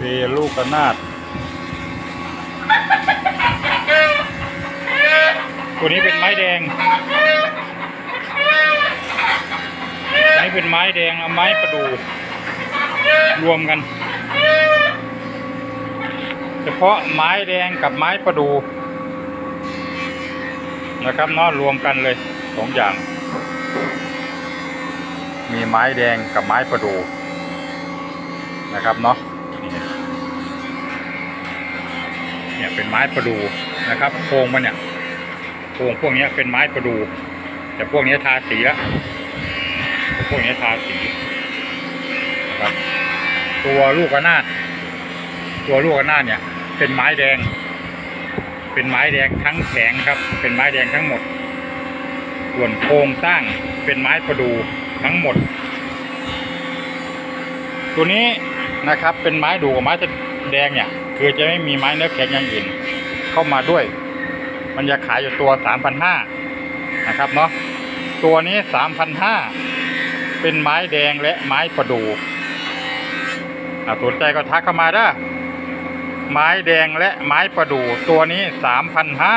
เีลูกกระนาดตัวนี้เป็นไม้แดง อันนี้เป็นไม้แดงเอาไม้ประดู่รวมกัน เฉพาะไม้แดงกับไม้ประดู่นะครับเนาะรวมกันเลยสองอย่าง มีไม้แดงกับไม้ประดู่นะครับเนาะนี่ เนี่ยเป็นไม้ประดูนะครับโครงมันเนี่ยโครงพวกนี้เป็นไม้ประดู แต่พวกนี้ทาสีแล้วพวกนี้ทาสีนะครับตัวลูกระนาดตัวลูกระนาดเนี่ย เป็นไม้แดง เป็นไม้แดงทั้งแผงครับ เป็นไม้แดงทั้งหมด ส่วนโครงสร้างเป็นไม้ประดูทั้งหมด ตัวนี้นะครับเป็นไม้ดูกับไม้ แดงเนี่ย คือจะไม่มีไม้เนื้อแข็งอย่างอื่น เข้ามาด้วย มันจะขายอยู่ตัวสามพันห้านะครับเนาะตัวนี้สามพันห้าเป็นไม้แดงและไม้ประดู่สนใจก็ทักเข้ามาได้ไม้แดงและไม้ประดู่ตัวนี้สามพันห้า